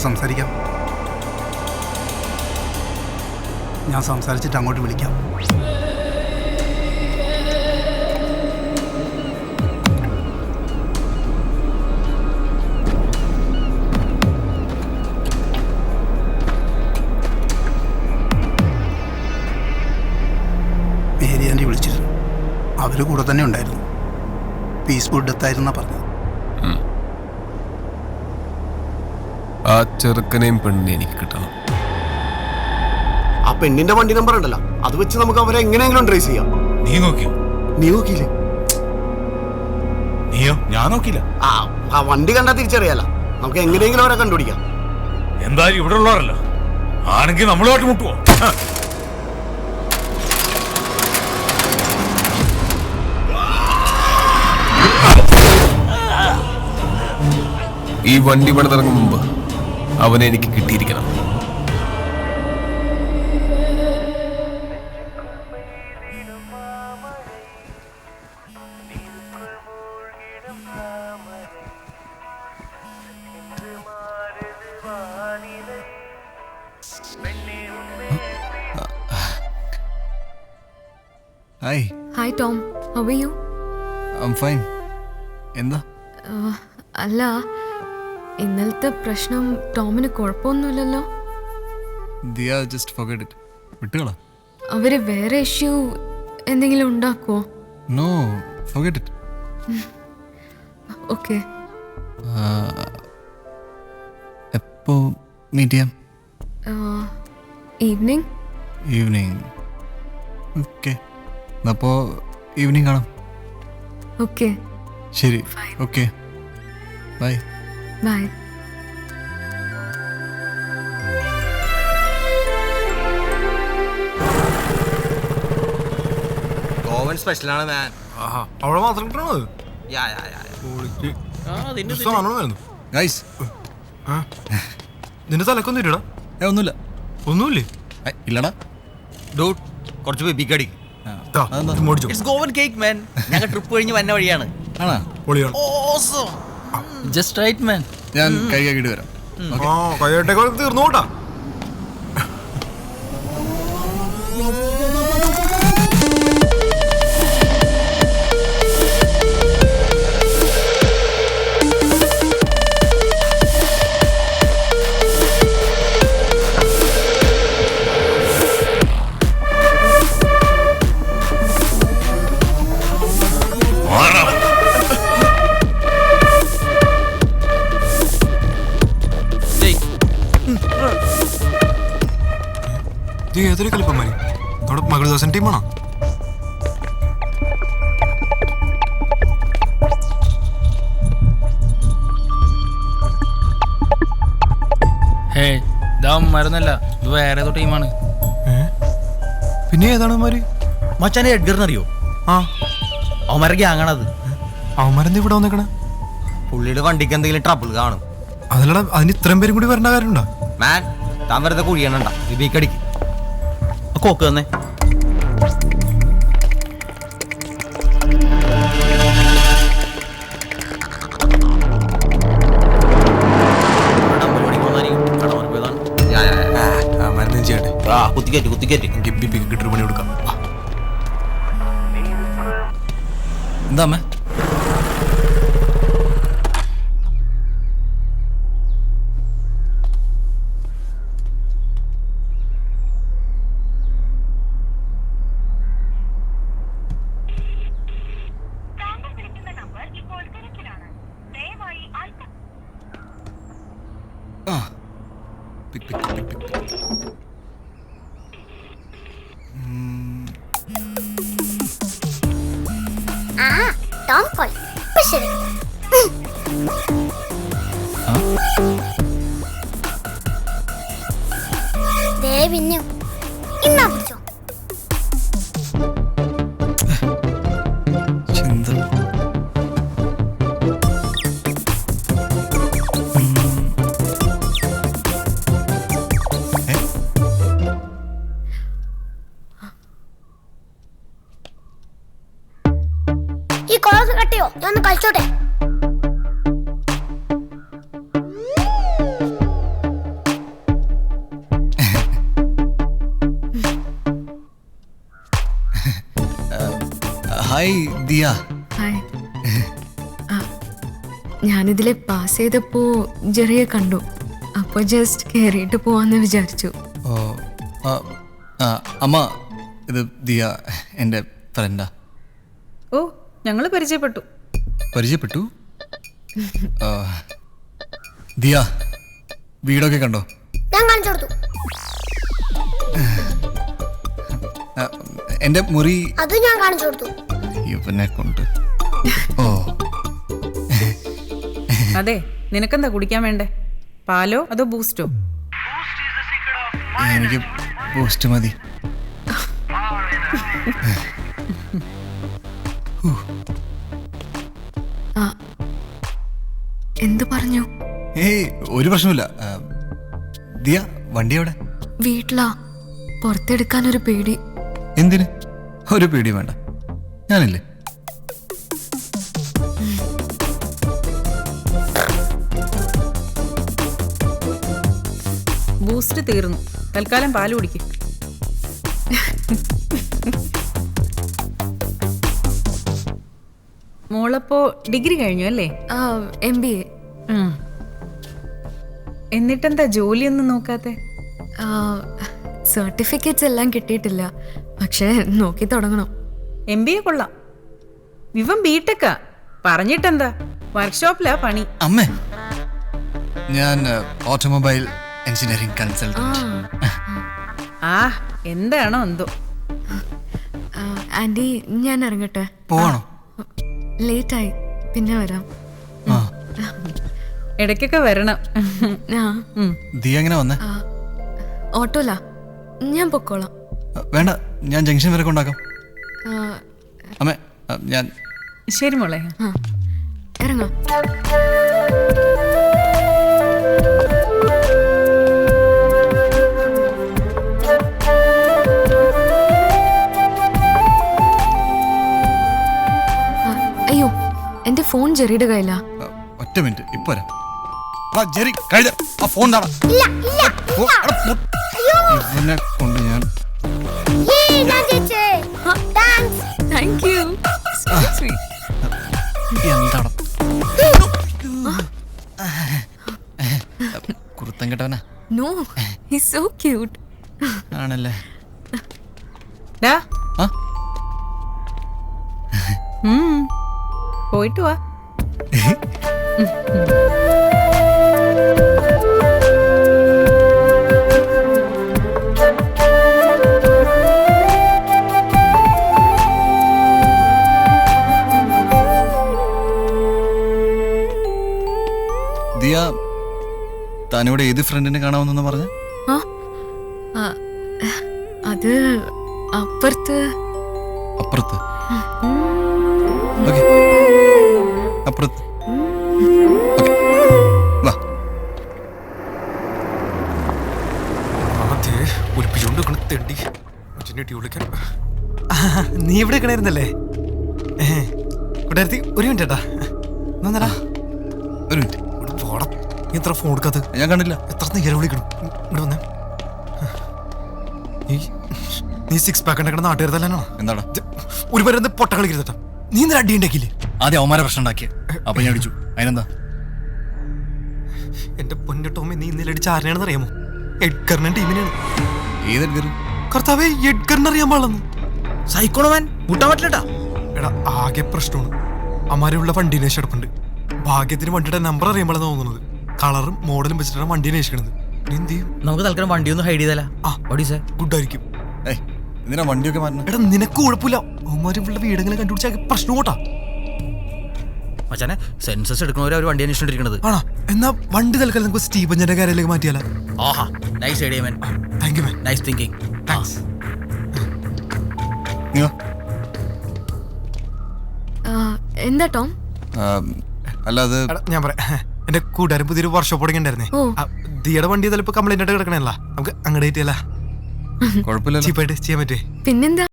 സംസാരിക്കാം. ഞാൻ സംസാരിച്ചിട്ട് അങ്ങോട്ട് വിളിക്കാം. മേരി ആന്റി വിളിച്ചിരുന്നു. അവർ കൂടെ തന്നെ ഉണ്ടായിരുന്നു. പീസ്ഫുൾ ഡെത്തായിരുന്നാ പറഞ്ഞത്. ആ ചെറുക്കനെയും പെണ്ണിനെ എനിക്ക് കിട്ടണം. ആ പെണ്ണിന്റെ വണ്ടി നമ്പർ ഉണ്ടല്ലോ. അത് വെച്ച് നമുക്ക് അവരെ എങ്ങനെയെങ്കിലും ട്രേസ് ചെയ്യാം. നീ നോക്കിയോ? നീ നോക്കിയില്ലേ? നീയോ? ഞാൻ നോക്കിയില്ല. ആ ആ വണ്ടി കണ്ടാ തിരിച്ചറിയാലോ. നമുക്ക് എങ്ങനെയെങ്കിലും അവരെ കണ്ടുപിടിക്കാം. എന്തായാലും ഇവിടെ ഉള്ളവരല്ല. ആണെങ്കിൽ നമ്മളുമായിട്ട് മുട്ടുവോ ഈ വണ്ടി പണിതിറങ്ങും മുമ്പ് അവനെ എനിക്ക് കിട്ടിയിരിക്കണം. Hi hi Tom how are you I'm fine എന്താ? അല്ല ഇന്നലത്തെ പ്രശ്നം ടോമിന് കുഴപ്പമൊന്നുമില്ലല്ലോ. ദിയ ജസ്റ്റ് ഫൊഗറ്റ് ഇറ്റ് വിട്ടുകളാ. അവർ വേറെ ഇഷ്യൂ എന്തെങ്കിലും ഉണ്ടാക്കുമോ നോ ഫൊഗറ്റ് ഇറ്റ് ഓക്കെ എപ്പോ മീറ്റ് ചെയ്യാം? ഈവനിങ് ഈവനിങ് ഓക്കെ അപ്പോൾ ഈവനിങ് കാണാം. ഓക്കെ ശരി. Okay bye bye. ഗോവൻ സ്പെഷ്യലാണ് മാൻ. അവിടെ മാത്രം യാ യാ യാ ഗൈസ്. നിന്റെ തലക്കൊന്നും ഇല്ലടാ? ഏ ഒന്നുമില്ല. ഒന്നുമില്ലേ? ഏ, ഇല്ലടാ. ഡൂട്ട് കുറച്ച് ബേബിക്കടിക്ക് ദാ, അതെന്താ? ഇത് മേടിച്ചോ. ഇറ്റ്സ് ഗോവൻ കേക്ക് മാൻ ഞങ്ങൾ ട്രിപ്പ് കഴിഞ്ഞ് വന്ന വഴിയാണ്. ആണോ? പൊളിയാണ്. ജസ്റ്റ് റൈറ്റ് മാൻ ഞാൻ കൈ കഴുകിയിട്ട് വരാം. ആ ഏതൊരു കളിപ്പന്മാര്? നമ്മുടെ മകൾദാസൻ ടീമാണോ ഹേ ഇതാ മരുന്നല്ല ഇത് വേറെ ഏതോ ടീമാണ് പിന്നെ ഏതാണ് അവന്മാര് മച്ചാനെ എഡ്ഗറിനറിയോ ആ. അവന്മാരെ ഗ്യാങ്ങാണത് അവന്മാരെന്താ ഇവിടെ വന്നേക്കണേ? പുള്ളിയുടെ വണ്ടിക്ക് എന്തെങ്കിലും ട്രബിൾ കാണും. അതല്ലടാ അതിന് ഇത്രയും പേരും കൂടി വരേണ്ട കാര്യമുണ്ടോ? മാൻ താൻ വെറുതെ കുഴിയണണ്ട ബേബിക്കടിക്ക് കോക്ക് തന്നെ. എനിക്ക് ബിബിക്ക് കിട്ടൊരു പണി കൊടുക്കാം. എന്താ അമ്മേ? Pick, pick, pick, pick. ആ ടോം കോൾ. ഇപ്പൊ ശരി. ദേ പിന്നെയും ഇന്നാ പിടിച്ചോ. കോളൊക്കെ കട്ടിയോ? ഞാൻ ഒന്ന് കഴിച്ചോട്ടെ ഹായ് ദിയ. ഹായ്. ആ, ഞാനിതിലെ പാസ് ചെയ്തപ്പോ ജെറിയെ കണ്ടു. അപ്പൊ ജസ്റ്റ് കയറിയിട്ട് പോവാന്ന് വിചാരിച്ചു. ആ, ആ, അമ്മ ഇത് ദിയ എന്റെ ഫ്രണ്ടാ ഓ ഞങ്ങൾ പരിചയപ്പെട്ടു. പരിചയപ്പെട്ടു? ആ, ദിയ വീടൊക്കെ കണ്ടോ? ഞാൻ കാണിച്ചു കൊടുത്തു. ആ, എന്റെ മുറി അത് ഞാൻ കാണിച്ചു കൊടുത്തു. ഇവനെ കൊണ്ട്. ഓ. അതെ നിനക്കെന്താ കുടിക്കാൻ വേണ്ടേ? പാലോ അതോ ബൂസ്റ്റോ? എനിക്ക് ബൂസ്റ്റ് മതി. എന്തു പറഞ്ഞു? ഏയ് ഒരു പ്രശ്നമില്ല ദിയ വണ്ടി എവിടെ? വീട്ടിലാ. പുറത്തെടുക്കാൻ ഒരു പേടി. എന്തിന്? ഒരു പേടി വേണ്ട. ഞാനില്ലേ? ബൂസ്റ്റ് തീർന്നു. തൽക്കാലം പാൽ കുടിക്കും. മോളപ്പോ ഡിഗ്രി കഴിഞ്ഞു അല്ലേ? ആ എം ബി എ. എന്നിട്ടെന്താ ജോലിയൊന്നും നോക്കാത്തെ? സർട്ടിഫിക്കറ്റ്സ് എല്ലാം കിട്ടിയിട്ടില്ല. പക്ഷേ നോക്കി തുടങ്ങണം. എം ബി എ കൊള്ളാം. വിവം ബിടെക്കാ പറഞ്ഞിട്ടെന്താ? വർക്ക്ഷോപ്പിലാ പണി. അമ്മേ ഞാൻ ഓട്ടോമൊബൈൽ എഞ്ചിനീയറിംഗ് കൺസൾട്ടന്റ് ആ എന്താണോ എന്തോ. ആ, ആന്റി ഞാൻ ഇറങ്ങട്ടെ. പോവാണോ? ലേറ്റായി. പിന്നെ വരാം. ആ. ഇടയ്ക്കൊക്കെ വരണം. ആ. ഉം. ദിയ എങ്ങനെ വന്നേ? ആ, ഓട്ടോലാ. ഞാൻ പൊക്കോളാം. വേണ്ട. ഞാൻ ജംഗ്ഷൻ വരെ കൊണ്ടാക്കാം. ആ, അമ്മേ ആ, ഞാൻ ശരി മോളെ. ആ, ഇറങ്ങാം. എന്റെ ഫോൺ ജെറിയുടെ കയ്യിലാ. ഒറ്റ മിനിറ്റ് ഇപ്പൊ വരാം. ആ, ജെറി കഴുത ആ ഫോൺ താടാ ഇല്ല ഇല്ല ഓ, എടാ, ഇവനെ കൊണ്ട് ഞാൻ ഏയ് ഞാൻ ജയിച്ചേ താങ്ക്സ് താങ്ക് യു എന്താണ് കുറുത്തം കെട്ടവനാ. നോ സോ ക്യൂട്ട് ആണല്ലേ? ഡാ. ആ? ഉം. പോയിട്ട് വാ. ദിയ താനിവിടെ ഏത് ഫ്രണ്ടിനെ കാണാമെന്നു പറഞ്ഞ. ആ ആ, അത് അപ്പുറത്ത്. അപ്പുറത്ത്? ഓക്കെ. നീ ഇവിടെ കിണയിരുന്നല്ലേ കൂട്ടുകാരത്തി ഒരു മിനിറ്റ് ഏട്ടാ ഒരു മിനിറ്റ്. പോടാ. നീ എത്ര ഫോൺ എടുക്കാത്ത ഞാൻ കണ്ടില്ല. എത്ര നേരം വിളിക്കണം? ഇവിടെ വന്നേ. നീ നീ സിക്സ് പാക്ക് ഉണ്ടാക്കണ നാട്ടുകാർ എന്താണ് എന്താടാ? ഒരു പേര് എന്ത് പൊട്ട കളിക്കരുതട്ടാ നീ ഇന്നലെ അടി ഉണ്ടാക്കിയില്ലേ ആദ്യം അവന്മാരെ പ്രശ്നം ഉണ്ടാക്കിയ. അപ്പൊ ഞാൻ അടിച്ചു അതിനെന്താ? എന്റെ പൊന്നു ടോമി നീ ഇന്നലെ അടിച്ച ആരെയാണെന്ന് അറിയാമോ? എഡ്ഗറിന്റെ ടീമിനെയാണ്. ഏത് എടുക്കരു കർത്താവേ എഡ്ഗറിനെ അറിയാൻ പാടില്ലെന്ന് സൈക്കോണമാൻ മുട്ടാൻ പറ്റില്ലട്ടാ. എടാ ആകെ പ്രശ്നമാണ്. അമാരുള്ള വണ്ടി അന്വേഷിച്ചെടുപ്പുണ്ട് ഭാഗ്യത്തിന് വണ്ടിയുടെ നമ്പർ അറിയുമ്പോഴാണ് തോന്നുന്നത്. കളറും മോഡലും വെച്ചിട്ടാണ് വണ്ടി അന്വേഷിക്കണത് എന്ത് ചെയ്യും? നമുക്ക് തൽക്കാലം വണ്ടി ഒന്ന് ഹൈഡ് ചെയ്താലാ. ആ. ഗുഡ് ആയിരിക്കും എന്തിനാ വണ്ടിയൊക്കെ മാറ്റണം. എടാ നിനക്ക് കുഴപ്പമില്ല. അവന്മാരുള്ള വീടെങ്കിലും കണ്ടുപിടിച്ചാൽ പ്രശ്നം കൂട്ടാ മച്ചാനെ സെൻസസ് എടുക്കുന്നവരെ അവർ വണ്ടി അന്വേഷിച്ചിരിക്കുന്നത് ആണോ? എന്നാ വണ്ടി തൽക്കാലം നമുക്ക് സ്റ്റീബഞ്ചന്റെ കാര്യത്തിലേക്ക് മാറ്റിയാലോ. ആഹാ nice idea man thank you man nice thinking എന്താ ടോം? ആ, അല്ല അത് എടാ ഞാൻ പറയാം. എന്റെ കൂട്ടുകാരൻ പുതിയൊരു വർക്ക്ഷോപ്പ് തുടങ്ങിണ്ടായിരുന്നേ ദിയുടെ വണ്ടി ചിലപ്പോ കംപ്ലൈന്റ് ആയിട്ട് കിടക്കണല്ല നമുക്ക് അങ്ങോട്ട് കയറ്റിയല്ല കുഴപ്പമില്ലല്ലോ. ചീപ്പായിട്ട് ചെയ്യാൻ പറ്റേ പിന്നെന്താ?